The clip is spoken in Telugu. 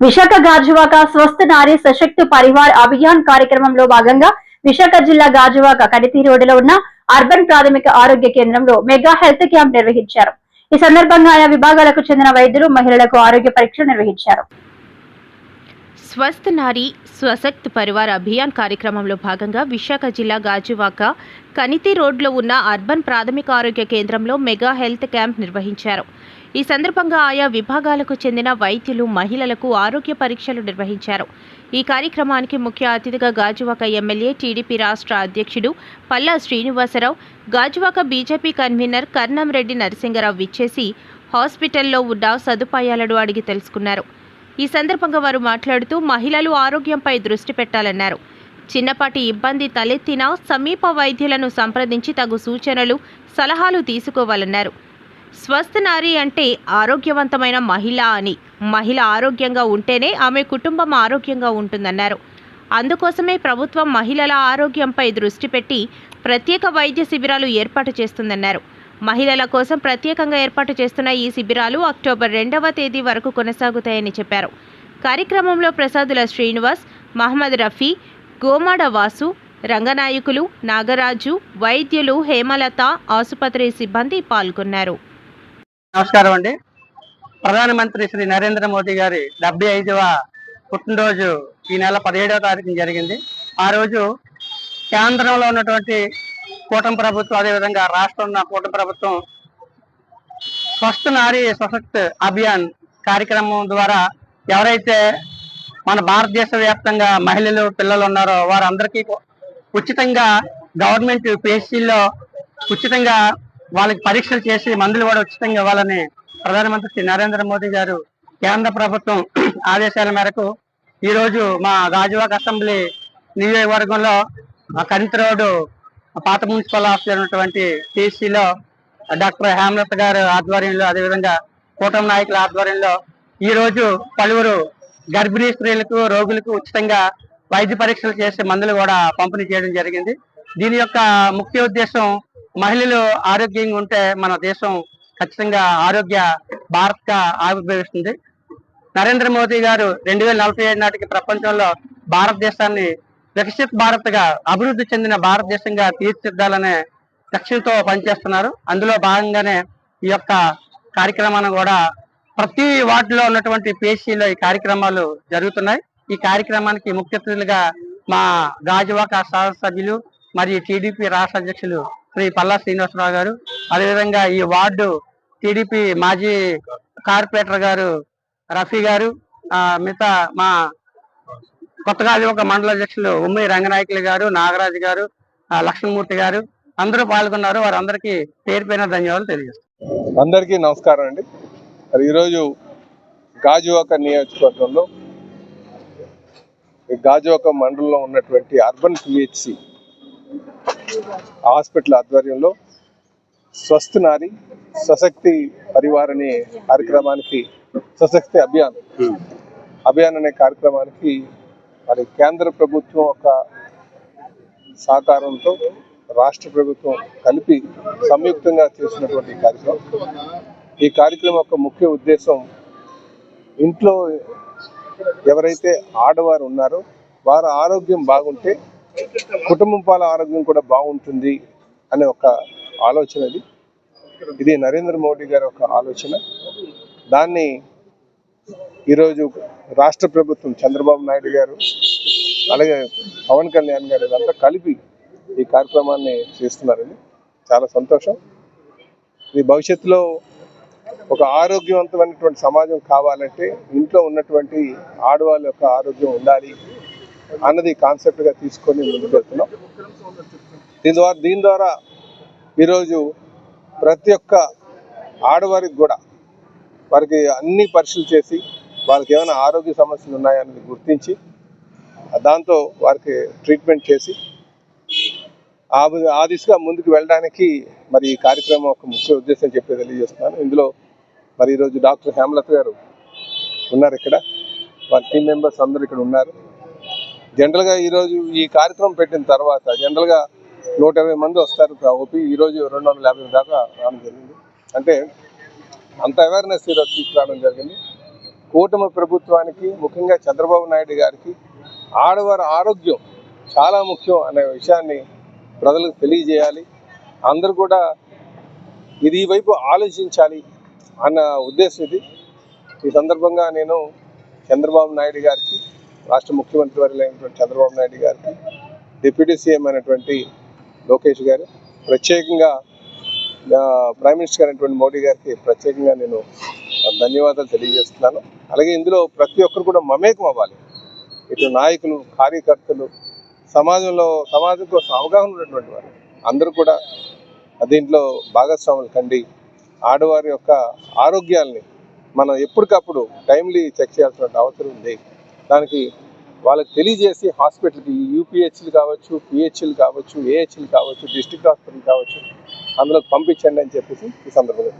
విశాఖ గాజువాక స్వస్థ నారీ సశక్తి పరివార్ అభియాన్ కార్యక్రమంలో భాగంగా విశాఖ జిల్లా గాజువాక కడితి రోడ్డులో ఉన్న అర్బన్ ప్రాథమిక ఆరోగ్య కేంద్రంలో మెగా హెల్త్ క్యాంప్ నిర్వహించారు. ఈ సందర్భంగా ఆయా విభాగాలకు చెందిన వైద్యులు మహిళలకు ఆరోగ్య పరీక్షలు నిర్వహించారు. స్వస్థ నారీ స్వశక్త్ పరివార్ అభియాన్ కార్యక్రమంలో భాగంగా విశాఖ జిల్లా గాజువాక కనితి రోడ్లో ఉన్న అర్బన్ ప్రాథమిక ఆరోగ్య కేంద్రంలో మెగా హెల్త్ క్యాంప్ నిర్వహించారు. ఈ సందర్భంగా ఆయా విభాగాలకు చెందిన వైద్యులు మహిళలకు ఆరోగ్య పరీక్షలు నిర్వహించారు. ఈ కార్యక్రమానికి ముఖ్య అతిథిగా గాజువాక ఎమ్మెల్యే టీడీపీ రాష్ట్ర అధ్యక్షుడు పల్లా శ్రీనివాసరావు గాజువాక బీజేపీ కన్వీనర్ కర్ణంరెడ్డి నరసింగరావు విచ్చేసి హాస్పిటల్లో ఉన్న సదుపాయాలను అడిగి తెలుసుకున్నారు. ఈ సందర్భంగా వారు మాట్లాడుతూ మహిళలు ఆరోగ్యంపై దృష్టి పెట్టాలన్నారు. చిన్నపాటి ఇబ్బంది తలెత్తినా సమీప వైద్యులను సంప్రదించి తగు సూచనలు సలహాలు తీసుకోవాలన్నారు. స్వస్థ నారి అంటే ఆరోగ్యవంతమైన మహిళ అని. మహిళ ఆరోగ్యంగా ఉంటేనే ఆమె కుటుంబం ఆరోగ్యంగా ఉంటుందన్నారు. అందుకోసమే ప్రభుత్వం మహిళల ఆరోగ్యంపై దృష్టి పెట్టి ప్రత్యేక వైద్య శిబిరాలు ఏర్పాటు చేస్తుందన్నారు. మహిళల కోసం ప్రత్యేకంగా ఏర్పాటు చేస్తున్న ఈ శిబిరాలు అక్టోబర్ రెండవ తేదీ వరకు కొనసాగుతాయని చెప్పారు. కార్యక్రమంలో ప్రసాదుల శ్రీనివాస్ మహమ్మద్ రఫీ గోమాడ వాసు రంగనాయకులు నాగరాజు వైద్యులు హేమలత ఆసుపత్రి సిబ్బంది పాల్గొన్నారు. నమస్కారం అండి. ప్రధానమంత్రి శ్రీ నరేంద్ర మోదీ గారి డెబ్బై ఐదవ పుట్టినరోజు ఈ నెల పదిహేడవ తారీఖున జరిగింది. ఆ రోజు కేంద్రంలో ఉన్నటువంటి కూటమి ప్రభుత్వం అదేవిధంగా రాష్ట్రంలో ఉన్న కూటమి ప్రభుత్వం స్వస్థ నారీ స్వశక్త్ అభియాన్ కార్యక్రమం ద్వారా ఎవరైతే మన భారతదేశ వ్యాప్తంగా మహిళలు పిల్లలు ఉన్నారో వారందరికీ ఉచితంగా గవర్నమెంట్ పేసీల్లో ఉచితంగా వాళ్ళకి పరీక్షలు చేసి మందులు కూడా ఉచితంగా ఇవ్వాలని ప్రధానమంత్రి శ్రీ నరేంద్ర మోదీ గారు కేంద్ర ప్రభుత్వం ఆదేశాల మేరకు ఈరోజు మా గాజువాక అసెంబ్లీ నియోజకవర్గంలో కంటి రోడ్డు పాత మున్సిపల్ ఆఫీసర్ ఉన్నటువంటి టీసీలో డాక్టర్ హేమలత గారు ఆధ్వర్యంలో అదేవిధంగా కూటమి నాయకుల ఆధ్వర్యంలో ఈ రోజు పలువురు గర్భిణీ స్త్రీలకు రోగులకు ఉచితంగా వైద్య పరీక్షలు చేసే మందులు కూడా పంపిణీ చేయడం జరిగింది. దీని యొక్క ముఖ్య ఉద్దేశం మహిళలు ఆరోగ్యంగా ఉంటే మన దేశం ఖచ్చితంగా ఆరోగ్య భారత్గా ఆవిర్భవిస్తుంది. నరేంద్ర మోదీ గారు రెండు వేల నలభై ఏడు నాటికి ప్రపంచంలో భారతదేశాన్ని వికసిత్ భారత్గా అభివృద్ధి చెందిన భారతదేశంగా తీర్చిదిద్దాలనే లక్ష్యంతో పనిచేస్తున్నారు. అందులో భాగంగానే ఈ యొక్క కార్యక్రమాన్ని కూడా ప్రతి వార్డులో ఉన్నటువంటి పేషీలో ఈ కార్యక్రమాలు జరుగుతున్నాయి. ఈ కార్యక్రమానికి ముఖ్య అతిథులుగా మా గాజువాక సభ్యులు మరియు టీడీపీ రాష్ట్ర అధ్యక్షులు శ్రీ పల్లా శ్రీనివాసరావు గారు. అదేవిధంగా ఈ వార్డు టీడీపీ మాజీ కార్పొరేటర్ గారు రఫీ గారు మిగతా మా కొత్తగా ఒక మండల అధ్యక్షులు ఉమ్మి రంగనాయకులు గారు నాగరాజు గారు ఆ, లక్ష్మణమూర్తి గారు అందరూ పాల్గొన్నారు. వారందరికీ పేరు పైన ధన్యవాదాలు తెలియజేస్తాను అందరికీ నమస్కారం అండి. మరి ఈరోజు గాజువాక నియోజకవర్గంలో ఈ గాజువాక మండలంలో ఉన్నటువంటి అర్బన్ పిహెచ్సి హాస్పిటల్ ఆధ్వర్యంలో స్వస్థ నారి సశక్తి పరివార్ అనే కార్యక్రమానికి సశక్తి అభియాన్ అభియాన్ అనే కార్యక్రమానికి మరి కేంద్ర ప్రభుత్వం ఒక సహకారంతో రాష్ట్ర ప్రభుత్వం కలిపి సంయుక్తంగా చేసినటువంటి కార్యక్రమం. ఈ కార్యక్రమం యొక్క ముఖ్య ఉద్దేశం ఇంట్లో ఎవరైతే ఆడవారు ఉన్నారో వారి ఆరోగ్యం బాగుంటే కుటుంబం పాల ఆరోగ్యం కూడా బాగుంటుంది అనే ఒక ఆలోచన ఇది ఇది నరేంద్ర మోడీ గారి ఒక ఆలోచన. దాన్ని ఈరోజు రాష్ట్ర ప్రభుత్వం చంద్రబాబు నాయుడు గారు అలాగే పవన్ కళ్యాణ్ గారు ఇదంతా కలిపి ఈ కార్యక్రమాన్ని చేస్తున్నారండి చాలా సంతోషం. ఇది భవిష్యత్తులో ఒక ఆరోగ్యవంతమైనటువంటి సమాజం కావాలంటే ఇంట్లో ఉన్నటువంటి ఆడవాళ్ళ యొక్క ఆరోగ్యం ఉండాలి. అన్నది కాన్సెప్ట్గా తీసుకొని ముందుకు వెళ్తున్నాం. దీని ద్వారా దీని ద్వారా ఈరోజు ప్రతి ఒక్క ఆడవారికి కూడా వారికి అన్ని పరీక్షలు చేసి వాళ్ళకి ఏమైనా ఆరోగ్య సమస్యలు ఉన్నాయన్నది గుర్తించి దాంతో వారికి ట్రీట్మెంట్ చేసి ఆ ఆ దిశగా ముందుకు వెళ్ళడానికి మరి ఈ కార్యక్రమం ఒక ముఖ్య ఉద్దేశం చెప్పి తెలియజేస్తున్నాను. ఇందులో మరి ఈరోజు డాక్టర్ హేమలత గారు ఉన్నారు ఇక్కడ. వారి టీం మెంబర్స్ అందరూ ఇక్కడ ఉన్నారు. జనరల్గా ఈరోజు ఈ కార్యక్రమం పెట్టిన తర్వాత జనరల్గా నూట ఇరవై మంది వస్తారు ఓపీ. ఈరోజు రెండు వందల యాభై దాకా రావడం జరిగింది. అంటే అంత అవేర్నెస్ ఈరోజు తీసుకురావడం జరిగింది. కూటమి ప్రభుత్వానికి ముఖ్యంగా చంద్రబాబు నాయుడు గారికి ఆడవారి ఆరోగ్యం చాలా ముఖ్యం అనే విషయాన్ని ప్రజలకు తెలియజేయాలి. అందరూ కూడా ఇది ఈ వైపు ఆలోచించాలి అన్న ఉద్దేశం ఇది. ఈ సందర్భంగా నేను చంద్రబాబు నాయుడు గారికి రాష్ట్ర ముఖ్యమంత్రి వర్యులైనటువంటి చంద్రబాబు నాయుడు గారికి డిప్యూటీ సీఎం అయినటువంటి లోకేష్ గారు ప్రత్యేకంగా ప్రైమ్ మినిస్టర్ అయినటువంటి మోడీ గారికి ప్రత్యేకంగా నేను ధన్యవాదాలు తెలియజేస్తున్నాను. అలాగే ఇందులో ప్రతి ఒక్కరు కూడా మమేకం అవ్వాలి. ఇటు నాయకులు కార్యకర్తలు సమాజంలో సమాజం కోసం అవగాహన ఉన్నటువంటి వారు అందరూ కూడా దీంట్లో భాగస్వాములు కండి. ఆడవారి యొక్క ఆరోగ్యాల్ని మనం ఎప్పటికప్పుడు టైమ్లీ చెక్ చేయాల్సిన అవసరం ఉంది. దానికి వాళ్ళకి తెలియజేసి హాస్పిటల్కి యూపీహెచ్లు కావచ్చు పిహెచ్లు కావచ్చు ఏహెచ్లు కావచ్చు డిస్ట్రిక్ట్ హాస్పిటల్ కావచ్చు అందులోకి పంపించండి అని చెప్పేసి ఈ సందర్భంగా